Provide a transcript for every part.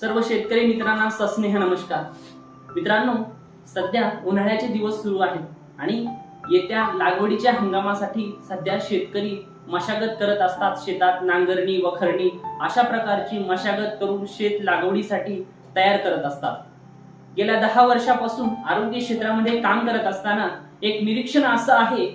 सर्व शेतकरी मित्रांना सस्नेह नमस्कार. मित्रांनो सध्या उन्हाळ्याचे दिवस सुरू आहेत आणि येत्या लागवडीच्या हंगामासाठी सध्या शेतकरी मशागत करत असतात. शेतात नांगरणी वखरणी अशा प्रकारची मशागत करून शेत लागवडीसाठी तयार करत असतात. गेल्या दहा वर्षापासून आरोग्य क्षेत्रामध्ये काम करत असताना एक निरीक्षण असं आहे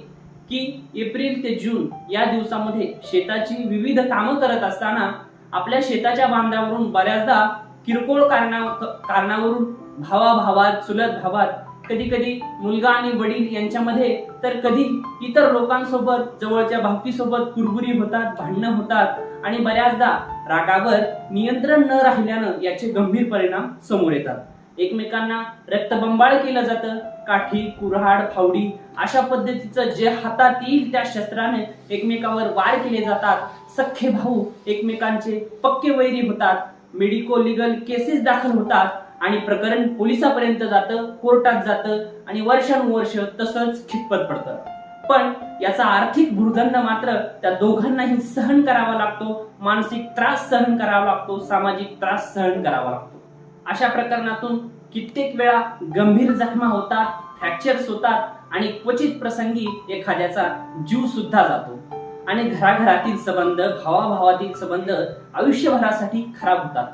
की एप्रिल ते जून या दिवसामध्ये शेताची विविध कामं करत असताना आपल्या शेताच्या बांधावरून बऱ्याचदा किरकोळ कारणा कारणावरून भावाभावात चुलत भावात कधी कधी मुलगा आणि वडील यांच्यामध्ये तर कधी इतर लोकांसोबत जवळच्या भावकीसोबत कुरबुरी होतात भांडणं होतात आणि बऱ्याचदा रागावर नियंत्रण न राहिल्यानं याचे गंभीर परिणाम समोर येतात. एकमेकांना रक्तबंबाळ केलं जातं. काठी कुऱ्हाड फावडी अशा पद्धतीचं जे हातात येईल त्या शस्त्राने एकमेकावर वार केले जातात. सख्खे भाऊ एकमेकांचे पक्के वैरी होतात. मेडिको लिगल केसेस दाखल होतात आणि प्रकरण पोलिसापर्यंत जातं कोर्टात जातं आणि वर्षानुवर्ष तसंच खितपत पडतं. पण याचा आर्थिक भूर्दंड मात्र त्या दोघांनाही सहन करावा लागतो मानसिक त्रास सहन करावा लागतो सामाजिक त्रास सहन करावा लागतो. अशा प्रकरणातून कित्येक वेळा गंभीर जखमा होतात फ्रॅक्चर्स होतात आणि क्वचित प्रसंगी एखाद्याचा जीव सुद्धा जातो. आणि घराघरातील संबंध भावाभावातील संबंध आयुष्यभरासाठी खराब होतात.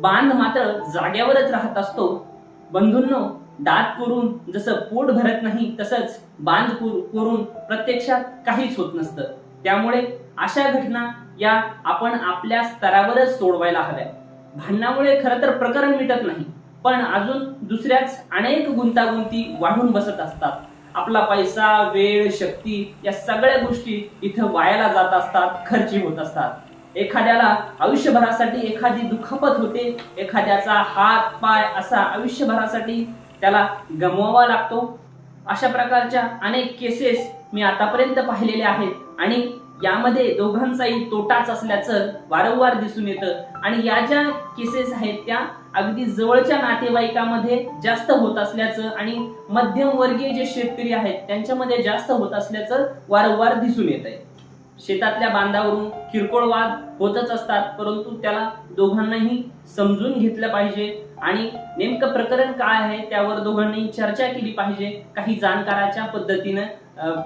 बांध मात्र जाग्यावरच राहत असतो. बंधूंनो दात करून जसं पोट भरत नाही तसंच बांध पुर- करून प्रत्यक्षात काहीच होत नसतं. त्यामुळे अशा घटना या आपण आपल्या स्तरावरच सोडवायला हव्या भांडणामुळे खरं तर प्रकरण मिटत नाही पण अजून दुसऱ्याच अनेक गुंतागुंती वाढून बसत असतात. आपला पैसा वेळ शक्ती या सगळ्या गोष्टी इथं वायाला जात असतात खर्ची होत असतात. एखाद्याला आयुष्यभरासाठी एखादी दुखापत होते एखाद्याचा हात पाय असा आयुष्यभरासाठी त्याला गमवावा लागतो. अशा प्रकारच्या अनेक केसेस मी आतापर्यंत पाहिलेले आहेत आणि यामध्ये दोघांचाही तोटाच असल्याचं वारंवार दिसून येतं. आणि या ज्या केसेस आहेत त्या अगदी जवळच्या नातेवाईकामध्ये जास्त होत असल्याचं आणि मध्यमवर्गीय जे शेतकरी आहेत त्यांच्यामध्ये जास्त होत असल्याचं वारंवार दिसून येत आहे शेतातल्या बांधावरून किरकोळ वाद होतच असतात परंतु त्याला दोघांनाही समजून घेतलं पाहिजे. आणि नेमकं प्रकरण काय आहे त्यावर दोघांनी चर्चा केली पाहिजे. काही जाणकाराच्या पद्धतीनं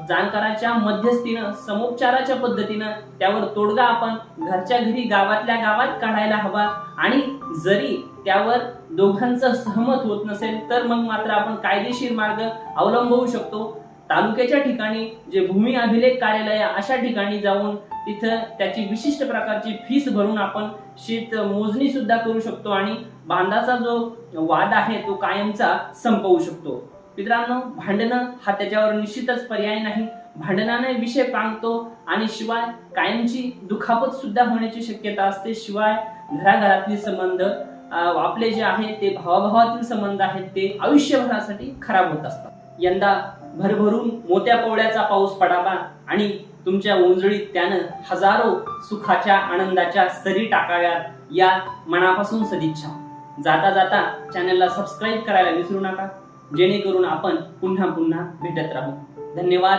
जाणकाराच्या मध्यस्थीनं समोपचाराच्या पद्धतीनं त्यावर तोडगा आपण घरच्या घरी गावातल्या गावात काढायला हवा. आणि जरी त्यावर दोघांचं सहमत होत नसेल तर मग मात्र आपण कायदेशीर मार्ग अवलंबवू शकतो. तालुक्याच्या ठिकाणी जे भूमी अभिलेख कार्यालय अशा ठिकाणी जाऊन तिथं त्याची विशिष्ट प्रकारची फीस भरून आपण शेत मोजणी सुद्धा करू शकतो आणि बांधाचा जो वाद आहे तो कायमचा संपवू शकतो. मित्रांनो भांडणं हा त्याच्यावर निश्चितच पर्याय नाही. भांडणाने विषय पांगतो आणि शिवाय कायमची दुखापत सुद्धा होण्याची शक्यता असते. शिवाय घराघरातील संबंध आपले जे आहे ते भावाभावातील संबंध आहेत ते आयुष्यभरासाठी खराब होत असतात. यंदा भरभरून मोत्या पोवळ्याचा पाऊस पडावा आणि तुमच्या उंजळीत त्यानं हजारो सुखाच्या आनंदाच्या सरी टाकाव्यात या मनापासून सदिच्छा. जाता जाता चॅनलला सबस्क्राईब करायला विसरू नका. जेणेकरून आपण पुन्हा पुन्हा भेटत राहू. धन्यवाद.